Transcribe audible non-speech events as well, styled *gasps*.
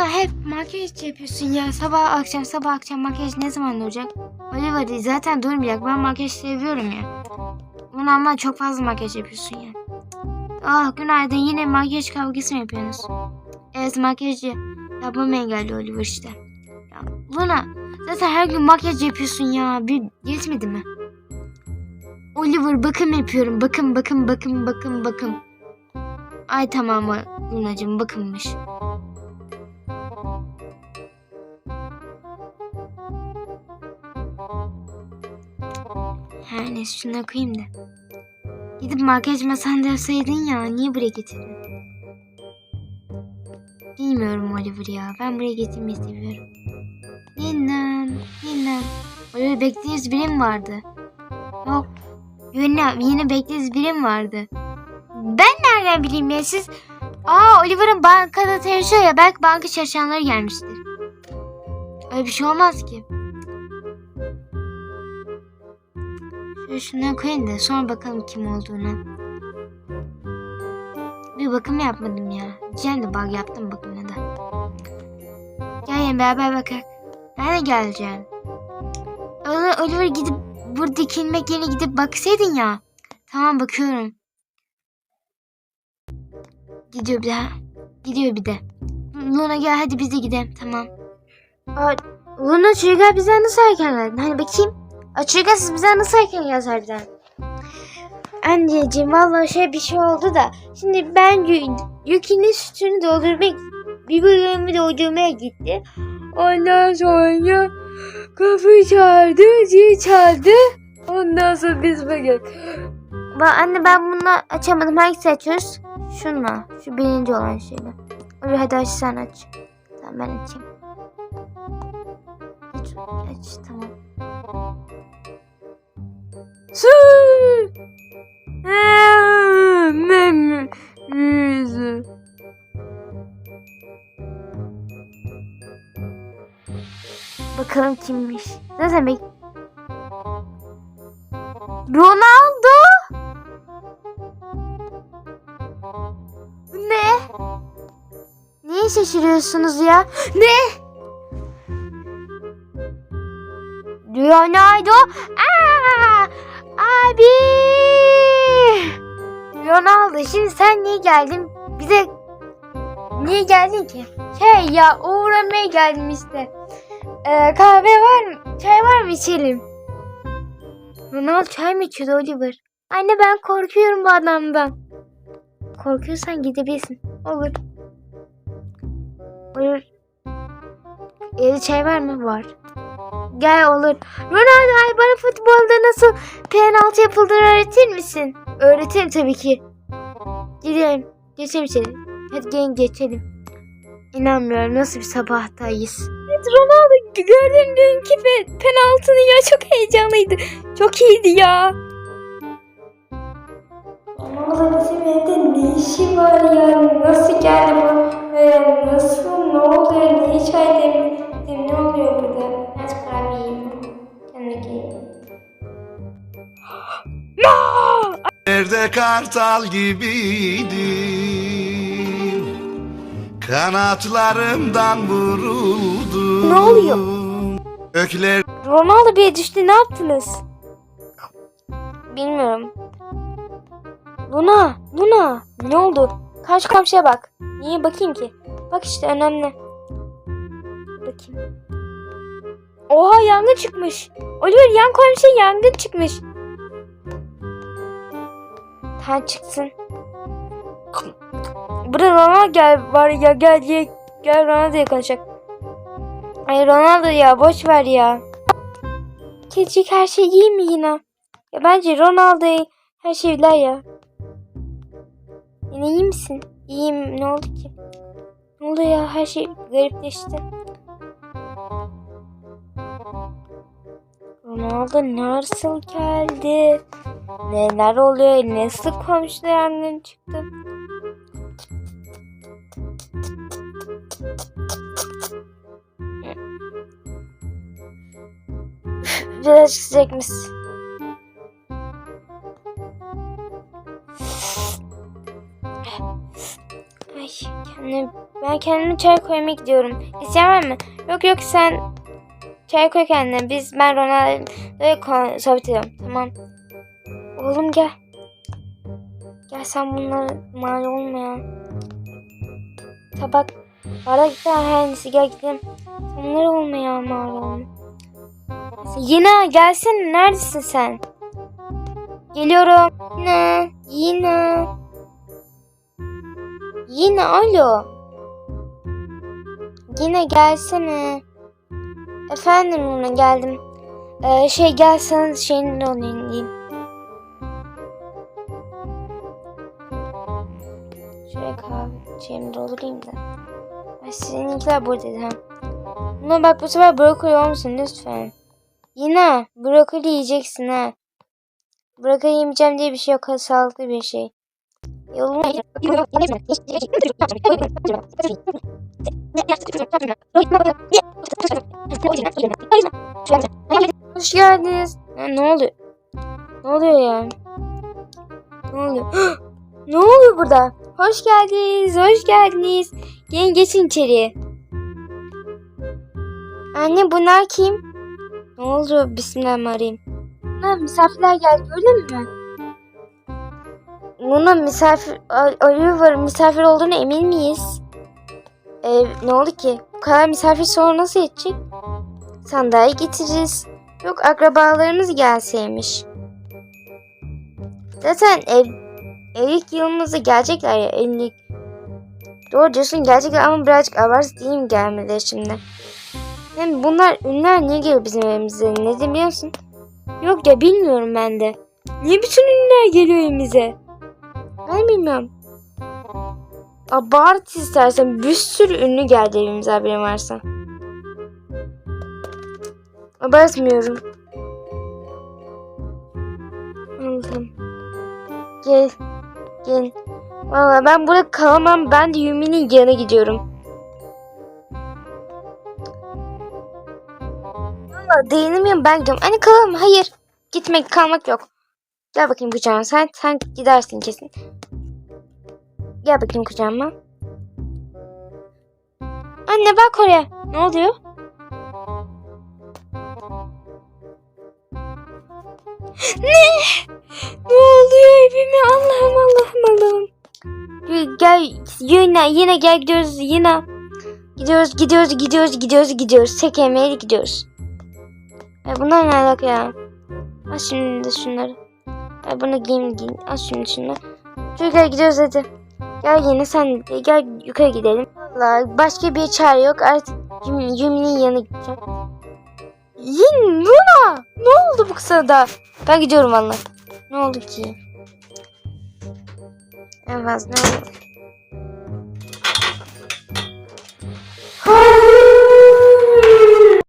Luna hep makyaj yapıyorsun ya. Sabah akşam sabah akşam makyaj ne zaman olacak? Oliver zaten durmayacak. Ben makyaj seviyorum ya. Luna ama çok fazla makyaj yapıyorsun ya. Ah günaydın yine makyaj kavgası mı yapıyorsunuz? Evet makyajı yapmamı engelliyor Oliver işte. Ya, Luna zaten her gün makyaj yapıyorsun ya. Bir yetmedi mi? Oliver bakım yapıyorum. Bakım bakım bakım bakım bakım. Ay tamam Lunacığım bakımmış. Her neyse şunu koyayım da. Gidip makyaj masanda yapsaydın ya. Niye buraya getirdin? Bilmiyorum Oliver ya. Ben buraya getirmeyi seviyorum. Dinlen. Dinlen. Oliver beklediğiniz biri mi vardı? Yok. Yine, yine beklediğiniz biri mi vardı? Ben nereden bileyim ya siz? Aa Oliver'ın bankada çalışıyor ya. Belki banka çalışanları gelmiştir. Öyle bir şey olmaz ki. Şunları koyayım da sonra bakalım kim olduğunu. Bir bakım yapmadım ya. Diyeceğim de bak yaptım bakımı da. Gel yani beraber bakalım. Ben de geleceğim. Oliver gidip burada dikilmek yerine gidip baksaydın ya. Tamam bakıyorum. Gidiyor bir daha. Gidiyor bir de. Luna gel hadi biz de gidelim. Tamam. Aa, Luna çocuklar bize nasıl erken geldin? Hani bakayım. Çocuklar siz bize nasıl erken harbiden? Anneciğim vallahi şey bir şey oldu da. Şimdi ben Yuki'nin sütünü doldurmak bir bölümü doldurmaya gitti. Ondan sonra kapı çaldı, zil çaldı. Ondan sonra biz bakın. Bak anne ben bunu açamadım. Hangisi açıyoruz? Şunla. Şu birinci olan şeyle. Hadi aç sen aç. Tamam ben açayım. Aç, tamam. Su. Yüzü. Bakalım kimmiş. Ne demek? Ronaldo. Ne? Niye şaşırıyorsunuz ya? Ne? Ronaldo. Aa! Abi. Ronaldo şimdi sen niye geldin? Bize niye geldin ki? Şey ya uğramaya geldim işte. Ee, kahve var mı? Çay var mı içelim? Ronaldo çay mı içiyordu Oliver? Anne ben korkuyorum bu adamdan. Korkuyorsan gidebilirsin. Olur. Olur. Evde çay var mı? Var. Gel olur. Ronaldo ay bana futbolda nasıl penaltı yapıldığını öğretir misin? Öğretirim tabii ki. Gidelim. Geçelim içeri. Hadi gelin geçelim. İnanmıyorum nasıl bir sabahtayız. Evet Ronaldo gördüğün dünkü pe- penaltını ya çok heyecanlıydı. Çok iyiydi ya. Ronaldo bizim evde ne işi var ya? Nasıl geldi bu? Ee, nasıl? Ne oluyor? Çay demledim? Ne oluyor burada? Geleyim. Nerede kartal gibiydim Kanatlarımdan vuruldum Ne oluyor? Ökler Ronaldo bir düştü ne yaptınız? Bilmiyorum. Luna, Luna ne oldu? Karşı komşuya bak. Niye bakayım ki? Bak işte önemli. Bakayım. Oha yangın çıkmış. Oliver yan komşuya yangın çıkmış. Tamam çıksın. Burada Ronaldo gel var ya gel gel gel Ronaldo'ya konuşacak. Ay Ronaldo ya boş ver ya. Kedicik her şey iyi mi yine? Ya bence Ronaldo her şey bilir ya. Yine iyi misin? İyiyim. Ne oldu ki? Ne oldu ya? Her şey garipleşti. Ronaldo nasıl geldi? Neler oluyor? Nasıl komşuda yangın çıktı? Biraz sıcakmış. Ay. kendime, ben kendime çay koymaya gidiyorum. İsteyen mi? Yok yok sen çay koy kendine. Biz ben Ronaldo'ya sohbet ediyorum. Tamam. Oğlum gel. Gel sen bunlara mal olma ya. Tabak. Ara git her gel gidelim. Sen bunlara olma ya mal olma. Yine gelsene neredesin sen? Geliyorum. Yine. Yine. Yine alo. Yine gelsene. Efendim Luna geldim. Ee, şey gelsene şeyin olayım. Şöyle kahve şeyimi doldurayım da. Ay sizinkiler burada ha. Luna bak bu sefer brokoli olmasın lütfen. Yine brokoli yiyeceksin ha. Brokoli yemeyeceğim diye bir şey yok. Sağlıklı bir şey. Yoluma Hoş geldiniz. Ne oluyor? Ne oluyor ya? Ne oluyor? *gasps* ne oluyor burada? Hoş geldiniz. Hoş geldiniz. Gelin geçin içeriye. Anne bunlar kim? Ne oldu? Bismillahirrahmanirrahim. Ha, misafirler geldi öyle mi? Bunun misafir, Oliver misafir olduğunu emin miyiz? Ee, ne oldu ki? Bu kadar misafir sonra nasıl edecek? Sandalye getiririz. Yok akrabalarımız gelseymiş. Zaten ev, evlilik yılımızda gelecekler ya evlilik. Doğru diyorsun gelecekler ama birazcık abartı mi gelmeleri şimdi? Hem bunlar ünlüler niye geliyor bizim evimize? Ne biliyor musun? Yok ya bilmiyorum ben de. Niye bütün ünlüler geliyor evimize? Ben bilmiyorum. Abart istersen bir sürü ünlü geldi evimize haberin varsa. Abartmıyorum. Allah'ım. Gel. Gel. Valla ben burada kalamam. Ben de Yumi'nin yanına gidiyorum. Valla dayanamıyorum ben gidiyorum. Anne kalalım. Hayır. Gitmek kalmak yok. Gel bakayım kucağıma. Sen, sen gidersin kesin. Gel bakayım kucağıma. Anne bak oraya. Ne oluyor? Ne? Ne oluyor evime? Allah'ım Allah'ım Allah'ım. Gel, yine yine gel gidiyoruz yine. Gidiyoruz gidiyoruz gidiyoruz gidiyoruz gidiyoruz. Tek yemeğe gidiyoruz. Ya bunlar ne alaka ya? Al şimdi de şunları. Ay bunu giyin giyin. Al şimdi şunları. Çocuklar gidiyoruz hadi. Gel yine sen gel yukarı gidelim. Valla başka bir çare yok. Artık Yum- Yumi'nin yanına gideceğim. Yin Luna! Ne oldu bu kısada? Ben gidiyorum valla. Ne oldu ki? Fazla ne oldu?